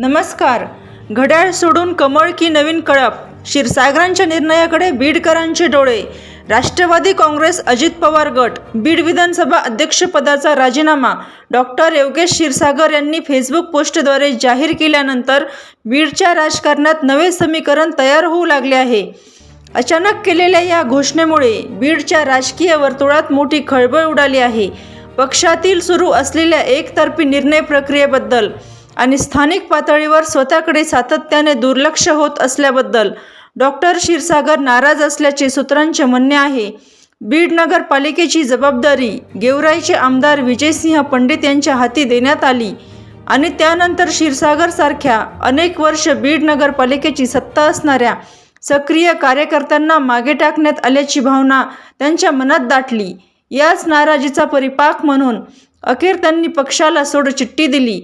नमस्कार. घड्याळ सोडून कमळ की नवीन कळप? क्षीरसागरांच्या निर्णयाकडे बीडकरांचे डोळे. राष्ट्रवादी काँग्रेस अजित पवार गट. बीड विधानसभा अध्यक्षपदाचा राजीनामा. डॉक्टर योगेश क्षीरसागर यांनी फेसबुक पोस्टद्वारे जाहीर केल्यानंतर बीडच्या राजकारणात नवे समीकरण तयार होऊ लागले आहे. अचानक केलेल्या या घोषणेमुळे बीडच्या राजकीय वर्तुळात मोठी खळबळ उडाली आहे. पक्षातील सुरू असलेल्या एकतर्फी निर्णय प्रक्रियेबद्दल आणि स्थानिक पातळीवर स्वतःकडे सातत्याने दुर्लक्ष होत असल्याबद्दल डॉक्टर क्षीरसागर नाराज असल्याचे सूत्रांचे म्हणणे आहे. बीड नगरपालिकेची जबाबदारी गेवराईचे आमदार विजयसिंह पंडित यांच्या हाती देण्यात आली आणि त्यानंतर क्षीरसागरसारख्या अनेक वर्ष बीड नगरपालिकेची सत्ता असणाऱ्या सक्रिय कार्यकर्त्यांना मागे टाकण्यात आल्याची भावना त्यांच्या मनात दाटली. याच नाराजीचा परिपाक म्हणून अखेर त्यांनी पक्षाला सोडचिठ्ठी दिली.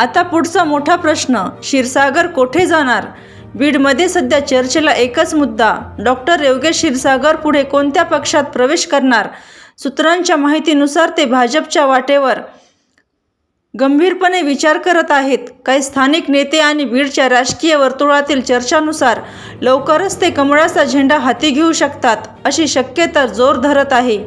आता पुढचा मोठा प्रश्न क्षीरसागर कोठे जाणार? बीडमध्ये सध्या चर्चेला एकच मुद्दा डॉक्टर योगेश क्षीरसागर पुढे कोणत्या पक्षात प्रवेश करणार? सूत्रांच्या माहितीनुसार ते भाजपच्या वाटेवर गंभीरपणे विचार करत आहेत. काही स्थानिक नेते आणि बीडच्या राजकीय वर्तुळातील चर्चानुसार लवकरच ते कमळाचा झेंडा हाती घेऊ शकतात अशी शक्यता जोर धरत आहे.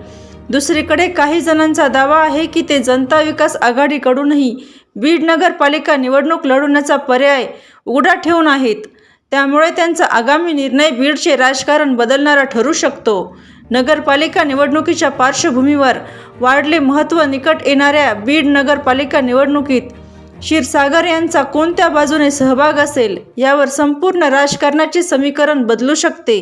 दुसरीकडे काही जणांचा दावा आहे की ते जनता विकास आघाडीकडूनही बीड नगरपालिका निवडणूक लढवण्याचा पर्याय उघडा ठेवून आहेत. त्यामुळे त्यांचा आगामी निर्णय बीडचे राजकारण बदलणारा ठरू शकतो. नगरपालिका निवडणुकीच्या पार्श्वभूमीवर वाढले महत्त्व निकट येणाऱ्या बीड नगरपालिका निवडणुकीत क्षीरसागर यांचा कोणत्या बाजूने सहभाग असेल यावर संपूर्ण राजकारणाचे समीकरण बदलू शकते.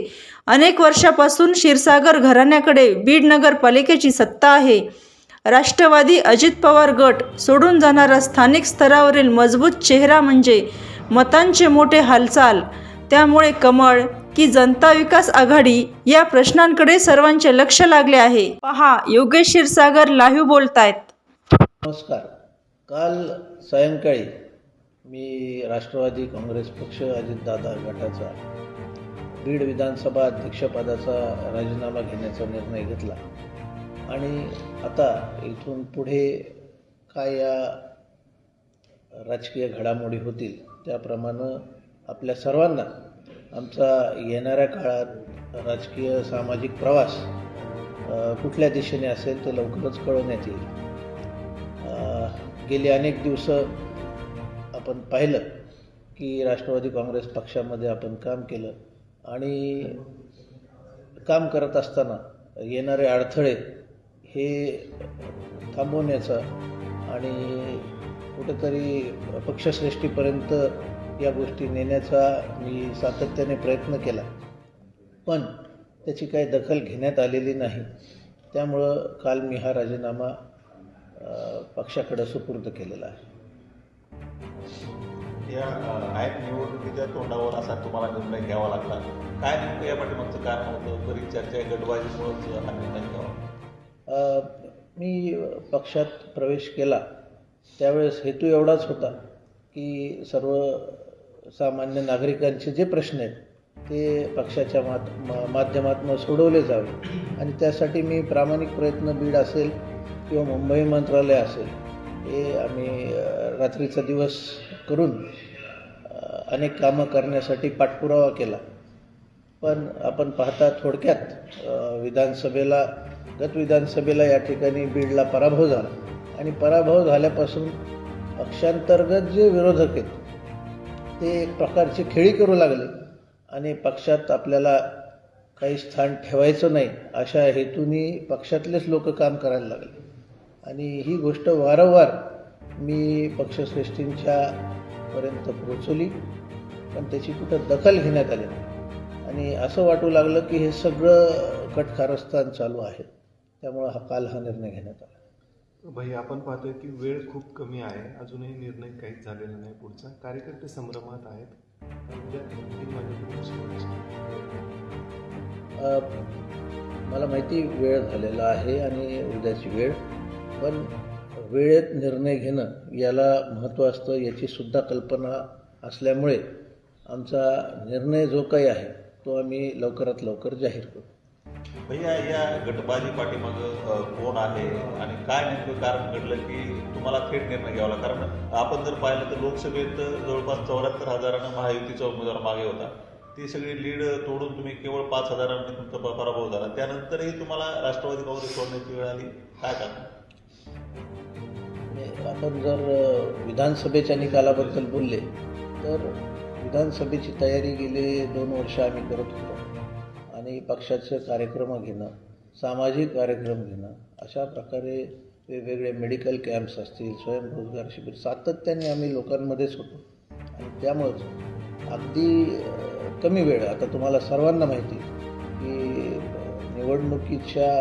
अनेक वर्षापासून क्षीरसागर घराण्याकडे बीड नगरपालिकेची सत्ता आहे. राष्ट्रवादी अजित पवार गट सोडून जाणारा स्थानिक स्तरावरील मजबूत चेहरा म्हणजे मतांचे मोठे हालचाल. त्यामुळे कमळ की जनता विकास आघाडी या प्रश्नांकडे सर्वांचे लक्ष लागले आहे. पहा योगेश क्षीरसागर लाईव्ह बोलतायत. नमस्कार. काल सायंकाळी मी राष्ट्रवादी काँग्रेस पक्ष अजितदादा गटाचा बीड विधानसभा अध्यक्षपदाचा राजीनामा घेण्याचा निर्णय घेतला. आणि आता इथून पुढे काय या राजकीय घडामोडी होतील त्याप्रमाणे आपल्या सर्वांना आमचा येणाऱ्या काळात राजकीय सामाजिक प्रवास कुठल्या दिशेने असेल ते लवकरच कळवण्यात येईल गेली अनेक दिवस आपण पाहिलं की राष्ट्रवादी काँग्रेस पक्षामध्ये आपण काम केलं आणि काम करत असताना येणारे अडथळे हे थांबवण्याचा आणि कुठंतरी पक्षश्रेष्ठीपर्यंत या गोष्टी नेण्याचा मी सातत्याने प्रयत्न केला. पण त्याची काही दखल घेण्यात आलेली नाही. त्यामुळं काल मी हा राजीनामा पक्षाकडं सुपूर्द केलेला आहे. या अ, निवडणुकीच्या तोंडावर असा तुम्हाला निर्णय घ्यावा लागला. काय नेमकं या पाठीमागचं कारण होतं? बरीच चर्चा आहे. गटबाजीमुळंच हा निर्णय घ्यावा मी पक्षात प्रवेश केला. त्यावेळेस हेतू एवढाच होता की सर्व सामान्य नागरिकांचे जे प्रश्न आहेत ते पक्षाच्या मात मा माध्यमातून सोडवले जावे. आणि त्यासाठी मी प्रामाणिक प्रयत्न बीड असेल किंवा मुंबई मंत्रालय असेल हे आम्ही रात्रीचा दिवस करून अनेक कामं करण्यासाठी पाठपुरावा केला. पण आपण पाहता थोडक्यात विधानसभेला गत विधानसभेला या ठिकाणी बीडला पराभव झाला. आणि पराभव झाल्यापासून पक्षांतर्गत जे विरोधक आहेत ते एक प्रकारची खेळी करू लागले. आणि पक्षात आपल्याला काही स्थान ठेवायचं नाही अशा हेतूने पक्षातलेच लोक काम करायला लागले. आणि ही गोष्ट वारंवार मी पक्षश्रेष्ठींच्या पर्यंत पोहोचवली पण त्याची कुठं दखल घेण्यात आली नाही. आणि असं वाटू लागलं की हे सगळं कटकारस्थान चालू आहे. त्यामुळं हा काल हा निर्णय घेण्यात आला. भाई आपण पाहतोय की वेळ खूप कमी आहे. अजूनही निर्णय काहीच झालेला नाही पुढचा. कार्यकर्ते संभ्रमात आहेत. मला माहिती वेळ झालेला आहे आणि उद्याची वेळ पण वेळेत निर्णय घेणं याला महत्त्व असतं याची सुद्धा कल्पना असल्यामुळे आमचा निर्णय जो काही आहे तो आम्ही लवकरात लवकर जाहीर करू. भैया या गटबाजी पाठीमागं कोण आहे आणि काय नेमकं कारण घडलं की तुम्हाला थेट निर्णय घ्यावा लागला? कारण आपण जर पाहिलं तर लोकसभेत जवळपास चौऱ्याहत्तर हजारानं महायुतीचा उमेदवार मागे होता. ती सगळी लीड तोडून तुम्ही केवळ पाच हजारांनी तुमचा प- पराभव झाला. त्यानंतरही तुम्हाला राष्ट्रवादी काँग्रेस सोडण्याची वेळ आली. काय कारण? आपण जर विधानसभेच्या निकालाबद्दल बोलले तर विधानसभेची तयारी गेले दोन वर्ष आम्ही करत होतो. पक्षाचे कार्यक्रम घेणं सामाजिक कार्यक्रम घेणं अशा प्रकारे वेगवेगळे मेडिकल कॅम्प्स असतील स्वयंरोजगार शिबिर सातत्याने आम्ही लोकांमध्येच होतो. आणि त्यामुळंच अगदी कमी वेळ आता तुम्हाला सर्वांना माहिती की निवडणुकीच्या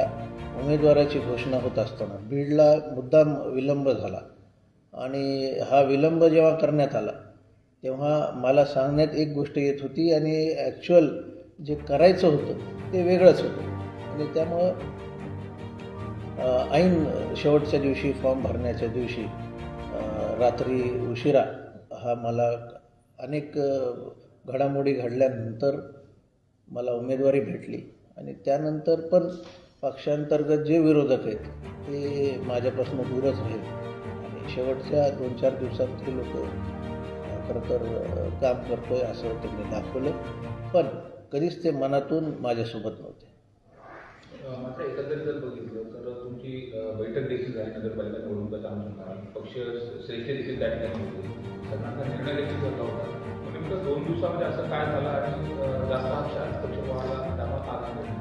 उमेदवाराची घोषणा होत असताना बीडला मुद्दाम विलंब झाला. आणि हा विलंब जेव्हा करण्यात आला तेव्हा मला सांगण्यात एक गोष्ट येत होती आणि ॲक्च्युअल जे करायचं होतं ते वेगळंच होतं. आणि त्यामुळं ऐन शेवटच्या दिवशी फॉर्म भरण्याच्या दिवशी रात्री उशिरा हा मला अनेक घडामोडी घडल्यानंतर मला उमेदवारी भेटली. आणि त्यानंतर पण पक्षांतर्गत जे विरोधक आहेत ते माझ्यापासून दूरच राहील आणि शेवटच्या दोन चार दिवसात ते लोक खरं तर काम करतो आहे असं त्यांनी दाखवलं. पण कधीच ते मनातून माझ्यासोबत नव्हते. मात्र एकंदरीत जर बघितलं तर तुमची बैठक देखील झाली नगरपालिका निवडणुकीच्या अनुषंगाने. पक्ष श्रेष्ठ देखील त्या ठिकाणी होते. सगळ्यांचा निर्णय देखील झाला होता. पण नेमकं दोन दिवसामध्ये असं काय झालं आणि अ, जास्त हा पक्ष व्हायला त्यामुळे आला नाही?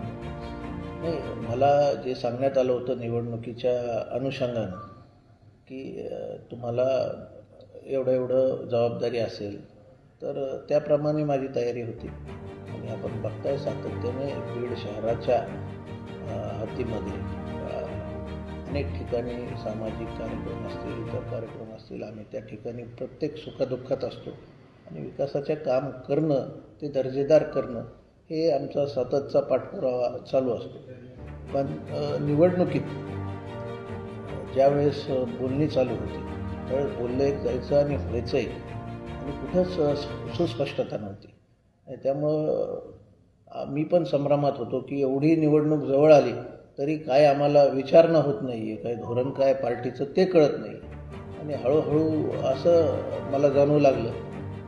मला जे सांगण्यात आलं होतं निवडणुकीच्या अनुषंगानं की तुम्हाला एवढं एवढं जबाबदारी असेल तर त्याप्रमाणे माझी तयारी होती. आणि आपण बघताय सातत्याने बीड शहराच्या हद्दीमध्ये अनेक ठिकाणी सामाजिक कार्यक्रम असतील इतर कार्यक्रम असतील आम्ही त्या ठिकाणी प्रत्येक सुखदुःखात असतो. आणि विकासाचे काम करणं ते दर्जेदार करणं हे आमचा सततचा पाठपुरावा चालू असतो. पण निवडणुकीत ज्यावेळेस बोलणी चालू होती त्यावेळेस बोललं एक जायचं आणि व्हायचं एक आणि कुठंच सुस्पष्टता नव्हती. त्यामुळं मी पण संभ्रमात होतो की एवढी निवडणूक जवळ आली तरी काय आम्हाला विचारणं होत नाही आहे काय धोरण काय पार्टीचं ते कळत नाही. आणि हळूहळू असं मला जाणवू लागलं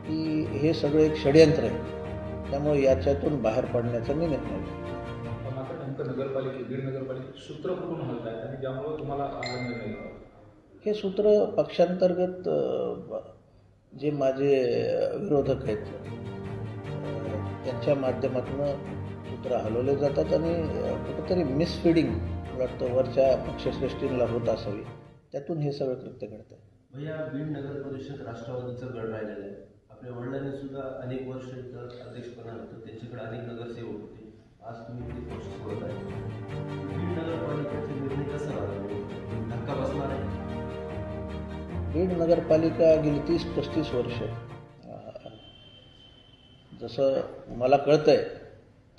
की हे सगळं एक षडयंत्र आहे. त्यामुळे याच्यातून बाहेर पडण्याचा मी निर्णय हा सूत्र पक्षांतर्गत जे माझे विरोधक आहेत त्यांच्या माध्यमातून सूत्र हलवले जातात आणि कुठंतरी मिसफिडिंग वाटतं वरच्या पक्षश्रेष्ठींना होत असावी. त्यातून हे सगळं कृत्य घडतं. भैया बीड नगर परिषद राष्ट्रवादीचं गड राहिलेलं आहे. आपल्या वडिलांनी सुद्धा अनेक वर्ष इथं अध्यक्षपणा होतं. त्यांच्याकडे अनेक नगरसेवक होते. आज तुम्ही ते पक्ष सोडत आहे. बीड नगरपालिकेचे निर्णय कसा धक्का बसणार आहे बीड नगरपालिका गेली तीस पस्तीस वर्ष. जसं मला कळतं आहे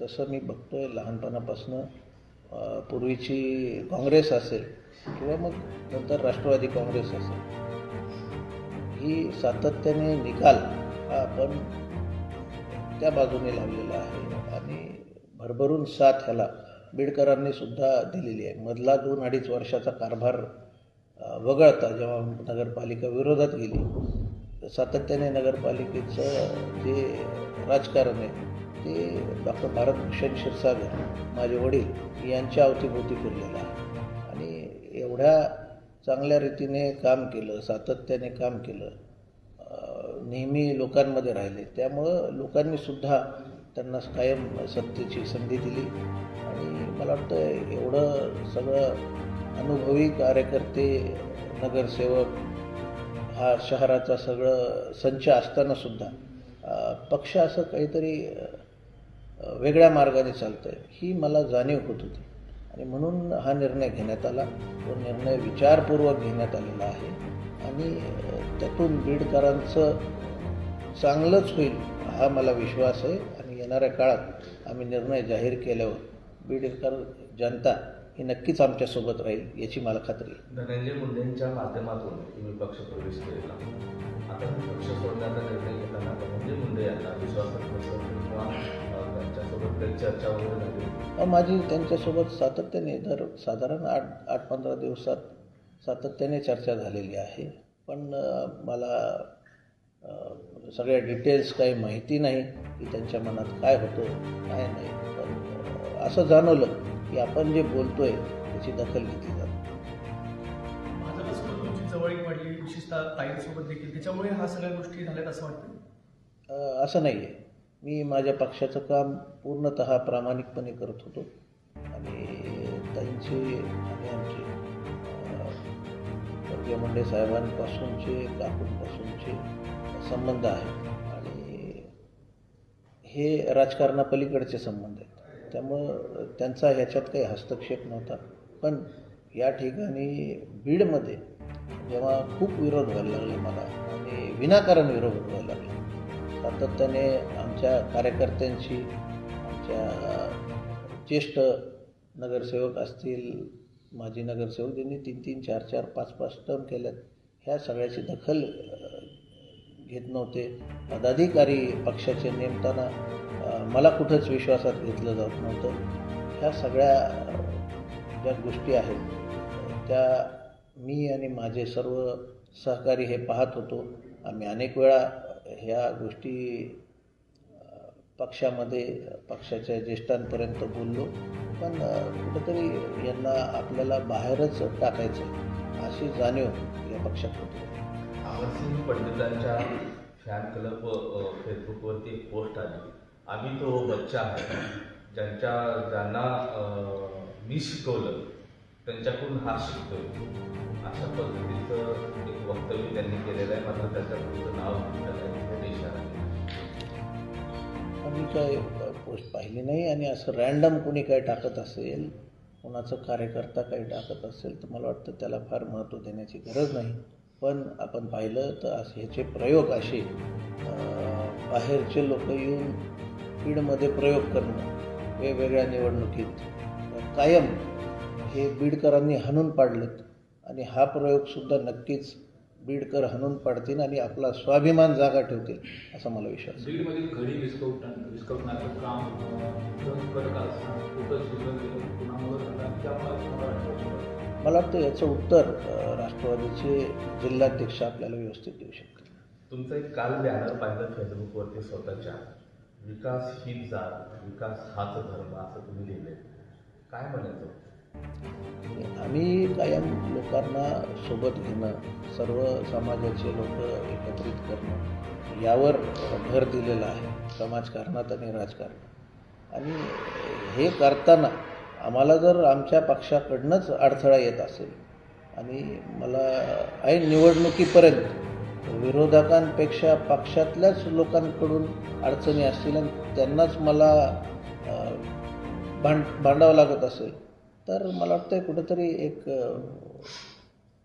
तसं मी बघतो लहानपणापासनं. लहानपणापासून पूर्वीची काँग्रेस असेल किंवा मग नंतर राष्ट्रवादी काँग्रेस असेल ही सातत्याने निकाल हा आपण त्या बाजूने लावलेला आहे आणि भरभरून साथ ह्याला बीडकरांनी सुद्धा दिलेली आहे. मधला दोन अडीच वर्षाचा कारभार वगळता जेव्हा नगरपालिका विरोधात गेली सातत्याने नगरपालिकेचं जे राजकारण आहे ते डॉक्टर भारतभूषण क्षीरसागर माझे वडील यांच्या अवतीभोवती फिरलेलं आहे. आणि एवढ्या चांगल्या रीतीने काम केलं सातत्याने काम केलं नेहमी लोकांमध्ये राहिले. त्यामुळं लोकांनीसुद्धा त्यांना कायम सत्तेची संधी दिली. आणि मला वाटतं एवढं सगळं अनुभवी कार्यकर्ते नगरसेवक हा शहराचा सगळं संच असताना सुद्धा पक्ष असं काहीतरी वेगळ्या मार्गाने चालतं आहे ही मला जाणीव होत होती. आणि म्हणून हा निर्णय घेण्यात आला. तो निर्णय विचारपूर्वक घेण्यात आलेला आहे. आणि त्यातून बीडकरांचं चांगलंच होईल हा मला विश्वास आहे. आणि येणाऱ्या काळात आम्ही निर्णय जाहीर केल्यावर बीडकर जनता ही नक्कीच आमच्यासोबत राहील याची मला खात्री आहे. धनंजय मुंडेंच्या माध्यमातून तुम्ही पक्ष प्रवेश केला आता पक्ष सोडण्याचा निर्णय घेताना धनंजय मुंडे यांना विश्वासात चर्चा माझी त्यांच्यासोबत सातत्याने दर साधारण आठ आठ पंधरा दिवसात सातत्याने चर्चा झालेली आहे. पण मला सगळ्या डिटेल्स काही माहिती नाही की त्यांच्या मनात काय होतं काय नाही. पण असं जाणवलं की आपण जे बोलतोय त्याची दखल घेतली जाते. भाजपसोबत तुमची जवळीक वाढली विशेषतः ताईंसोबत देखील त्याच्यामुळे हा सगळ्या गोष्टी झाल्यात असं वाटतं? अ, असं नाही आहे मी माझ्या पक्षाचं काम पूर्णत प्रामाणिकपणे करत होतो. आणि त्यांचे आणि आमचे स्वर्गीय मुंडे साहेबांपासूनचे काकूंपासूनचे संबंध आहेत. आणि हे राजकारणापलीकडचे संबंध आहेत. त्यामुळं त्यांचा ह्याच्यात काही हस्तक्षेप नव्हता. पण या ठिकाणी बीडमध्ये जेव्हा खूप विरोध व्हायला लागले मला आणि विनाकारण विरोध व्हायला लागला सातत्याने आमच्या कार्यकर्त्यांशी आमच्या ज्येष्ठ नगरसेवक असतील माजी नगरसेवक ज्यांनी तीन तीन चार चार पाच पाच टर्म केल्यात ह्या सगळ्याची दखल घेत नव्हते. पदाधिकारी पक्षाचे नेमताना मला कुठंच विश्वासात घेतलं जात नव्हतं. ह्या सगळ्या ज्या गोष्टी आहेत त्या मी आणि माझे सर्व सहकारी हे पाहत होतो. आम्ही अनेक वेळा ह्या गोष्टी पक्षामध्ये पक्षाच्या ज्येष्ठांपर्यंत बोललो. पण कुठंतरी यांना आपल्याला बाहेरच टाकायचं अशी जाणीव या पक्षात होती. अमरसिंग पंडितांच्या फॅन क्लब फेसबुकवरती एक पोस्ट आली. आम्ही तो बच्चा आहे ज्यांच्या ज्यांना मी शिकवलं त्यांच्याकडून हा शिकतोय. अशा पद्धतीचं एक वक्तव्य त्यांनी केलेलं आहे. मात्र त्याच्यात नाव घेतलं आहे आम्ही काय पोस्ट पाहिली नाही आणि असं रॅन्डम कोणी काय टाकत असेल कोणाचं कार्यकर्ता काही टाकत असेल तर मला वाटतं त्याला फार महत्त्व देण्याची गरज नाही. पण आपण पाहिलं तर असं ह्याचे प्रयोग असे बाहेरचे लोक येऊन बीडमध्ये प्रयोग करणं वेगवेगळ्या निवडणुकीत कायम हे बीडकरांनी हाणून पाडलेत आणि हा प्रयोगसुद्धा नक्कीच बीडकर हाणून पाडतील आणि आपला स्वाभिमान जागा ठेवतील असा मला विश्वास आहे. मला वाटतं याचं उत्तर राष्ट्रवादीचे जिल्हाध्यक्ष आपल्याला व्यवस्थित देऊ शकतील. तुमचं एक काल बॅनर पाहिलं फेसबुकवरती स्वतःच्या. विकास हीच जात विकास हाच धर्म असं तुम्ही लिहिले काय म्हणायचं? आम्ही कायम लोकांना सोबत घेणं सर्व समाजाचे लोक एकत्रित करणं यावर भर दिलेला आहे समाजकारणात आणि राजकारणात. आणि हे करताना आम्हाला जर आमच्या पक्षाकडनंच अडथळा येत असेल आणि मला ऐन निवडणुकीपर्यंत विरोधकांपेक्षा पक्षातल्याच लोकांकडून अडचणी असतील आणि त्यांनाच मला भांड भांडावं लागत असेल तर मला वाटतं कुठंतरी एक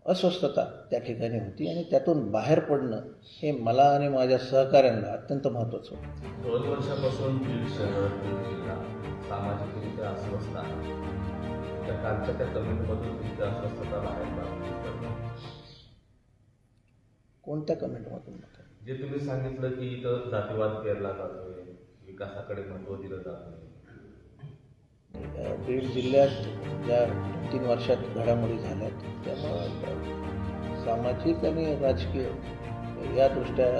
अस्वस्थता त्या ठिकाणी होती आणि त्यातून बाहेर पडणं हे मला आणि माझ्या सहकाऱ्यांना अत्यंत महत्त्वाचं होतं. दोन वर्षापासून सामाजिकरित्या अस्वस्थ त्या कालच्या त्या कमेंटमधून तुमची अस्वस्थता बाहेर पडते. कोणत्या कमेंटमधून जे तुम्ही सांगितलं की इथं जातीवाद पेरला जातोय विकासाकडे महत्त्व दिलं जात बीड जिल्ह्यात ज्या तीन वर्षात घडामोडी झाल्या त्यामुळं सामाजिक आणि राजकीय या दृष्ट्या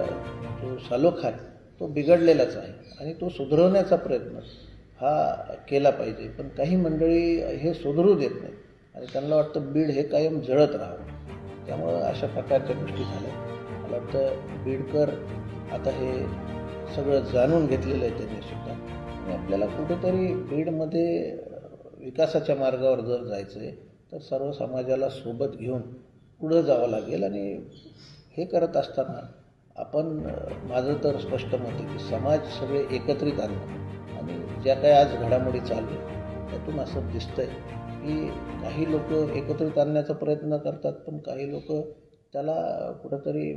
जो सालोख आहे तो बिघडलेलाच आहे आणि तो सुधारवण्याचा प्रयत्न हा केला पाहिजे. पण काही मंडळी हे सुधरू देत नाहीत आणि त्यांना वाटतं बीड हे कायम जळत राहावं. त्यामुळं अशा प्रकारच्या गोष्टी झाल्या. मला वाटतं बीडकर आता हे सगळं जाणून घेतलेलं आहे त्यांनी. आणि आपल्याला कुठेतरी बीडमध्ये विकासाच्या मार्गावर जर जायचं आहे तर सर्व समाजाला सोबत घेऊन पुढं जावं लागेल. आणि हे करत असताना आपण माझं तर स्पष्ट मत आहे की समाज सगळे एकत्रित आणणं आणि ज्या काही आज घडामोडी चालू त्यातून असं दिसतंय की काही लोक एकत्रित आणण्याचा प्रयत्न करतात पण काही लोक त्याला कुठंतरी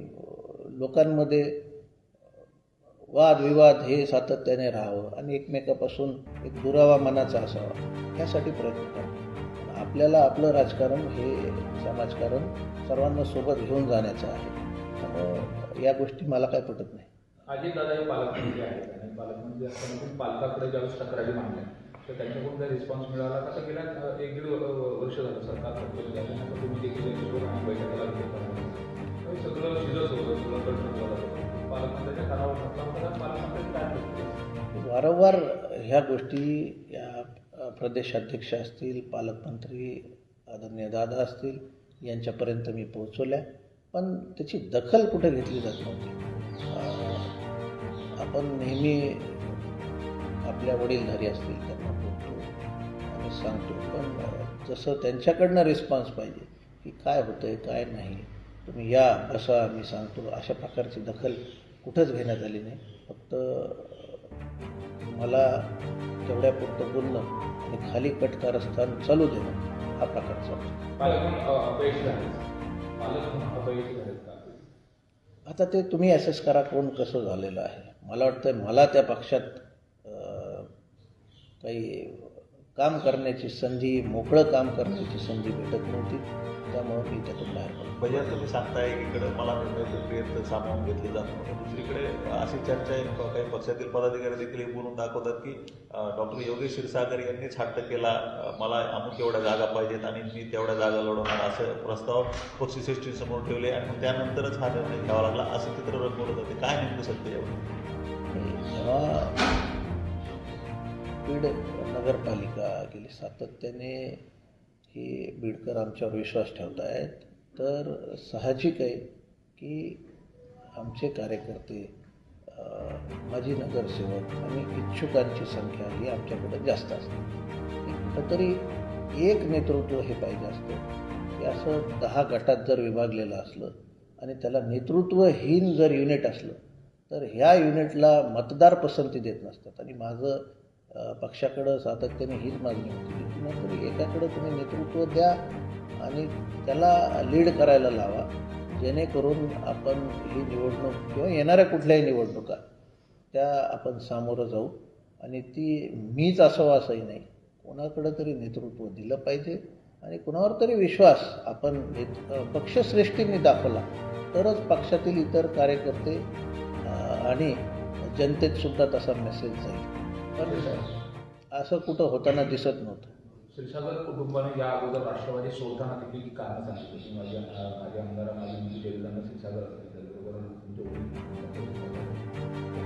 लोकांमध्ये वादविवाद हे सातत्याने राहावं आणि एकमेकापासून एक दुरावा मनाचा असावा यासाठी प्रयत्न करतो आपल्याला आपलं राजकारण हे समाजकारण सर्वांना सोबत घेऊन जाण्याचं आहे. या गोष्टी मला काय पटत नाही. अजित दादा हे पालकमंत्री म्हणजे आहेत आणि पालकमंत्री म्हणजे असताना पालकाकडे ज्यावेळेस तक्रारी मांडल्या तर त्यांच्याकडून काही रिस्पॉन्स मिळाला? का गेल्या एक दीड वर्ष झालं सरकार तुम्ही देखील त्यांच्यासोबत घेतला सगळं शिजत होतं सगळं कंट्रोल झालं होतं. पालकमंत्र्यांच्या कानावर घातला काय वारंवार ह्या गोष्टी या प्रदेशाध्यक्ष असतील पालकमंत्री आदरणीय दादा असतील यांच्यापर्यंत मी पोहोचवल्या. पण त्याची दखल कुठे घेतली जात नव्हती. आपण नेहमी आपल्या वडीलधारी असतील त्यांना बोलतो आणि सांगतो. पण जसं त्यांच्याकडनं रिस्पॉन्स पाहिजे की काय होतं आहे काय नाही. तुम्ही या बसा मी सांगतो. अशा प्रकारची दखल कुठंच घेण्यात आली नाही. फक्त मला तेवढ्यापुरतं बोलणं आणि खाली कटकारस्थान चालू देणं हा प्रकार का? आता ते तुम्ही ॲसेस करा कोण कसं झालेलं आहे. मला वाटतं मला त्या पक्षात काही काम करण्याची संधी मोकळं काम करण्याची संधी भेटत नव्हती. त्यामुळं मी त्यातून बाहेर पडलो. भैया तुम्ही सांगताय एकीकडे मला प्रक्रियेत सामावून घेतलं जात दुसरीकडे अशी चर्चा आहे काही पक्षातील पदाधिकारी देखील हे बोलून दाखवतात की डॉक्टर योगेश क्षीरसागर यांनीच हट्ट केला मला अमुक एवढ्या जागा पाहिजेत आणि मी तेवढ्या जागा लढवणार असं प्रस्ताव पक्षश्रेष्ठी समोर ठेवले आणि मग त्यानंतरच हा निर्णय घ्यावा लागला असं चित्र रंगवलं जाते काय नेमकं सत्य एवढं? जेव्हा बीड नगरपालिका गेली सातत्याने की बीडकर आमच्यावर विश्वास ठेवत आहेत. तर साहजिक आहे की आमचे कार्यकर्ते माजी नगरसेवक आणि इच्छुकांची संख्या ही आमच्याकडे जास्त असते. तरी एक नेतृत्व हे पाहिजे असतं. की असं दहा गटात जर विभागलेलं असलं आणि त्याला नेतृत्वहीन जर युनिट असलं तर ह्या युनिटला मतदार पसंती देत नसतात. आणि माझं पक्षाकडं सातत्याने हीच मागणी होती की कुणीतरी एकाकडं तुम्ही नेतृत्व द्या आणि त्याला लीड करायला लावा जेणेकरून आपण ही निवडणूक किंवा येणाऱ्या कुठल्याही निवडणुका त्या आपण सामोरं जाऊ. आणि ती मीच असावं असंही नाही कोणाकडं तरी नेतृत्व दिलं पाहिजे आणि कुणावर तरी विश्वास आपण पक्षश्रेष्ठींनी दाखवला तरच पक्षातील इतर कार्यकर्ते आणि जनतेत सुद्धा तसा मेसेज जाईल. पण असं कुठं होताना दिसत नव्हतं. क्षीरसागर कुटुंबाने या अगोदर राष्ट्रवादी सोडताना देखील कारणं सांगितली की माझ्या अ, माझे आमदार माझे वडील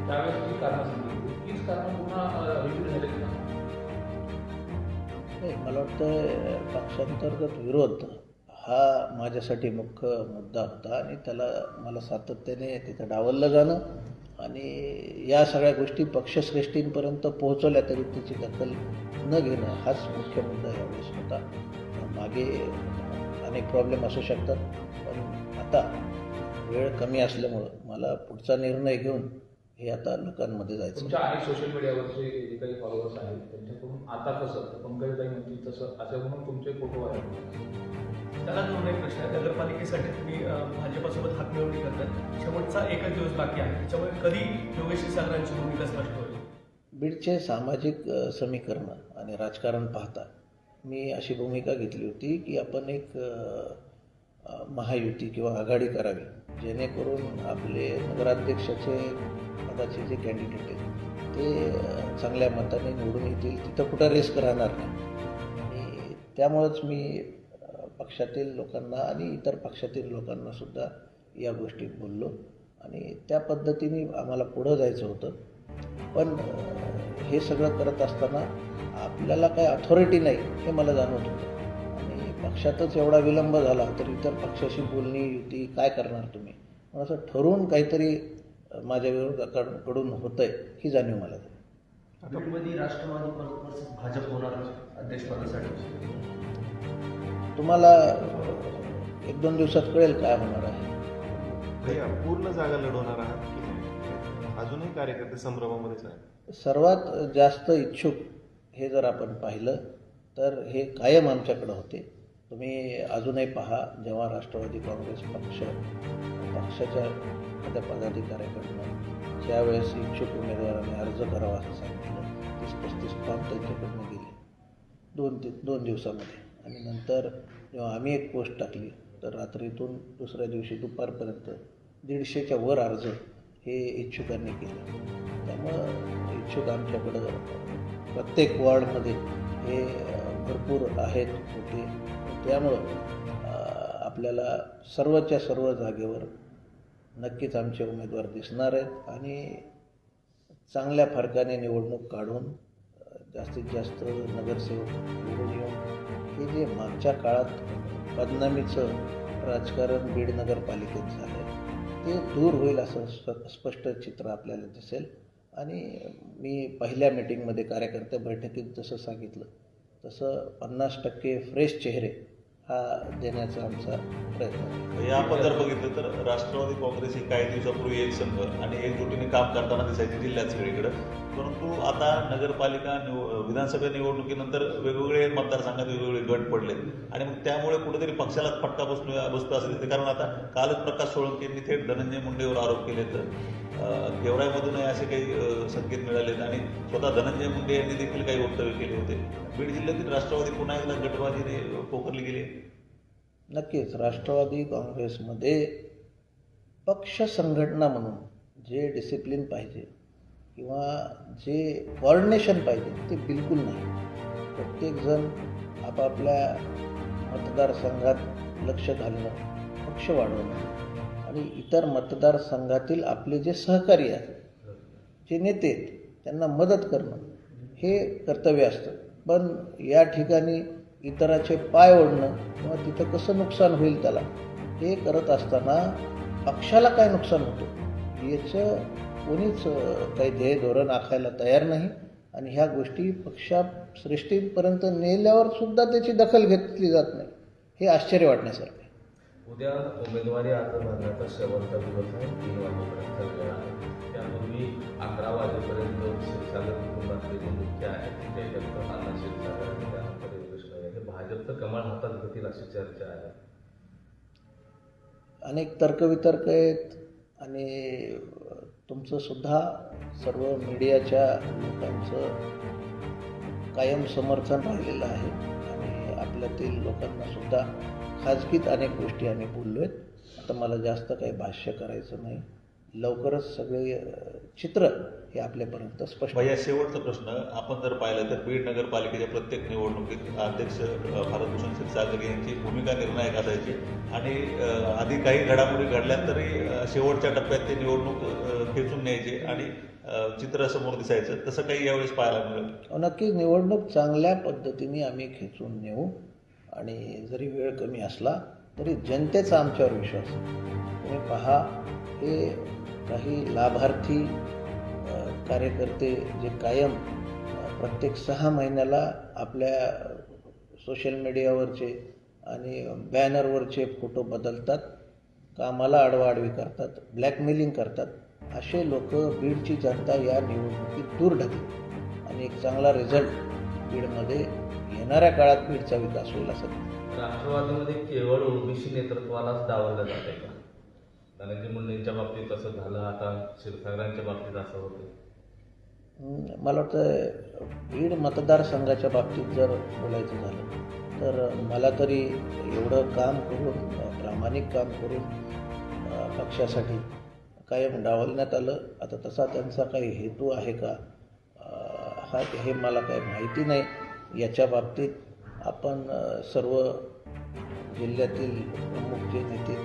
त्यावेळेस ती कारणं सांगितली तीच कारणं पुन्हा रिपीट झाली? नाही मला वाटतं पक्षांतर्गत विरोध हा माझ्यासाठी मुख्य मुद्दा होता आणि त्याला मला सातत्याने तिथं डावललं जाणं आणि या सगळ्या गोष्टी पक्षश्रेष्ठींपर्यंत पोहोचवल्या तरी त्याची दखल न घेणं हाच मुख्य मुद्दा यावेळेस होता. मागे अनेक प्रॉब्लेम असू शकतात पण आता वेळ कमी असल्यामुळं मला पुढचा निर्णय घेऊन हे आता लोकांमध्ये जायचं सोशल मीडियावरचे जे काही फॉलोअर्स आहेत त्यांच्याकडून आता कसं तर म्हणतील तसं असं म्हणून तुमचे फोटो आहेत. त्याला जोडून एक प्रश्न आहे नगरपालिकेसाठी तुम्ही भाजपासोबत हातमिळवणी करतात. शेवटचा एकच दिवस बाकी आहे. त्याच्यामुळे कधी योगेश सागरांची भूमिका स्पष्ट होईल? बीडचे सामाजिक समीकरण आणि राजकारण पाहता मी अशी भूमिका घेतली होती की आपण एक महायुती किंवा आघाडी करावी जेणेकरून आपले नगराध्यक्षाचे पदाचे जे कॅन्डिडेट आहेत ते चांगल्या मताने निवडून येतील. तिथं कुठं रिस्क राहणार नाही. आणि त्यामुळंच मी पक्षातील लोकांना आणि इतर पक्षातील लोकांना सुद्धा या गोष्टी बोललो. आणि त्या पद्धतीने आम्हाला पुढं जायचं होतं. पण हे सगळं करत असताना आपल्याला काय अथॉरिटी नाही हे मला जाणवत होतं. आणि पक्षातच एवढा विलंब झाला तर इतर पक्षाशी बोलणी युती काय करणार तुम्ही? मग असं ठरवून काहीतरी माझ्या विरोधकांकडून होतं आहे ही जाणीव मला झाली. राष्ट्रवादी भाजप होणार अध्यक्षपदासाठी. तुम्हाला एक दोन दिवसात कळेल काय होणार आहे. भैया पूर्ण जागा लढवणार आहात की नाही? अजूनही कार्यकर्ते संभ्रमामध्येच आहेत. सर्वात जास्त इच्छुक हे जर आपण पाहिलं तर हे कायम आमच्याकडं होते. तुम्ही अजूनही पहा जेव्हा राष्ट्रवादी काँग्रेस पक्ष पक्षाच्या एखाद्या पदाधिकाऱ्याकडनं ज्यावेळेस इच्छुक उमेदवाराने अर्ज करावा असं सांगितलं तीस पस्तीस फॉर्म त्यांच्याकडनं गेले. दोन ते दोन दिवसामध्ये. आणि नंतर जेव्हा आम्ही एक पोस्ट टाकली तर रात्रीतून दुसऱ्या दिवशी दुपारपर्यंत दीडशेच्या वर अर्ज हे इच्छुकांनी केलं. त्यामुळं इच्छुक आमच्याकडं प्रत्येक वॉर्डमध्ये हे भरपूर आहेत होते. त्यामुळं आपल्याला सर्वच्या सर्व जागेवर नक्कीच आमचे उमेदवार दिसणार आहेत आणि चांगल्या फरकाने निवडणूक काढून जास्तीत जास्त नगरसेवक निवडून येऊन हे जे मागच्या काळात बदनामीचं राजकारण बीड नगरपालिकेत झालं आहे ते दूर होईल असं स्प स्पष्ट चित्र आपल्याला दिसेल. आणि मी पहिल्या मिटिंगमध्ये कार्यकर्ते बैठकीत जसं सांगितलं तसं पन्नास टक्के फ्रेश चेहरे हा देण्याचा आमचा प्रयत्न या आपण जर बघितलं तर राष्ट्रवादी काँग्रेस ही काही दिवसापूर्वी एक संघ आणि एकजुटीने काम करताना दिसायची जिल्ह्यात सगळीकडं. परंतु आता नगरपालिका निव विधानसभा निवडणुकीनंतर वेगवेगळे मतदारसंघात वेगवेगळे गट पडलेत. आणि मग त्यामुळे कुठेतरी पक्षाला फटका बसलो बसतो असं दिसते कारण आता कालच प्रकाश सोळंकेंनी थेट धनंजय मुंडेवर आरोप केले तर गेवराईमधूनही असे काही संकेत मिळालेत. आणि स्वतः धनंजय मुंडे यांनी देखील काही वक्तव्य केले होते. बीड जिल्ह्यातील राष्ट्रवादी पुन्हा एकदा गटबाजीने पोखरली गेली. नक्कीच राष्ट्रवादी काँग्रेसमध्ये पक्ष संघटना म्हणून जे डिसिप्लिन पाहिजे किंवा जे कॉर्डिनेशन पाहिजे ते बिलकुल नाही. प्रत्येकजण आपापल्या मतदारसंघात लक्ष घालणं पक्ष वाढवणं. आणि इतर मतदारसंघातील आपले जे सहकारी आहेत जे नेते आहेत त्यांना मदत करणं हे कर्तव्य असतं. पण या ठिकाणी इतराचे पाय ओढणं किंवा तिथं कसं नुकसान होईल त्याला हे करत असताना पक्षाला काय नुकसान होतं याचं कोणीच काही ध्येय धोरण आखायला तयार नाही. आणि ह्या गोष्टी पक्षाश्रेष्ठीपर्यंत नेल्यावर सुद्धा त्याची दखल घेतली जात नाही. हे आश्चर्य वाटण्यासारखं उद्या उमेदवारी अर्ज भरण्याचा शेवटचा दिवस आहे तीन वाजेपर्यंत वेळ आहे. त्यापूर्वी अकरा वाजेपर्यंत शिवसागर कुटुंबातले जे मुख्य आहेत ते जगत अण्णा क्षीरसागर आणि त्यानंतर योगेश हे. भाजपचं कमाल हातात घेतील अशी चर्चा आहे. अनेक तर्कवितर्क आहेत आणि तुमचं सुद्धा सर्व मीडियाच्या लोकांचं कायम समर्थन राहिलेलं आहे आणि आपल्यातील लोकांना सुद्धा खाजगीत अनेक गोष्टी आम्ही बोललो आहेत. आता मला जास्त काही भाष्य करायचं नाही. लवकरच सगळे चित्र हे आपल्यापर्यंत स्पष्ट भैया शेवटचा प्रश्न. आपण जर पाहिलं तर बीड नगरपालिकेच्या प्रत्येक निवडणुकीत अध्यक्ष भारतभूषण क्षीरसागर यांची भूमिका निर्णायक असायची. आणि आधी काही घडामोडी घडल्या तरी शेवटच्या टप्प्यात ते निवडणूक खेचून न्यायचे आणि चित्र समोर दिसायचं. तसं काही यावेळेस पाहायला मिळेल. नक्कीच. निवडणूक चांगल्या पद्धतीने आम्ही खेचून नेऊ. आणि जरी वेळ कमी असला तरी जनतेचा आमच्यावर विश्वास तुम्ही पहा हे काही लाभार्थी कार्यकर्ते जे कायम प्रत्येक सहा महिन्याला आपल्या सोशल मीडियावरचे आणि बॅनरवरचे फोटो बदलतात कामाला आडवाआडवी करतात ब्लॅकमेलिंग करतात. असे लोक बीडची जनता या निवडणुकीत दूर ढकली आणि एक चांगला रिझल्ट बीडमध्ये येणाऱ्या काळात बीडचा विकास होईल असं. राष्ट्रवादीमध्ये केवळ ओबीसी नेतृत्वालाच डावललं जाते का? धनंजय मुंडेंच्या बाबतीत असं झालं आता क्षीरसागरांच्या बाबतीत असं होतं मला वाटतं बीड मतदारसंघाच्या बाबतीत जर बोलायचं झालं तर मला तरी एवढं काम करून प्रामाणिक काम करून पक्षासाठी कायम डावलण्यात आलं. आता तसा त्यांचा काही हेतू आहे का? हा हे मला काही माहिती नाही. याच्या बाबतीत आपण सर्व जिल्ह्यातील प्रमुख जे नेते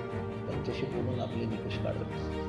त्यांच्याशी बोलून आपले निकष काढत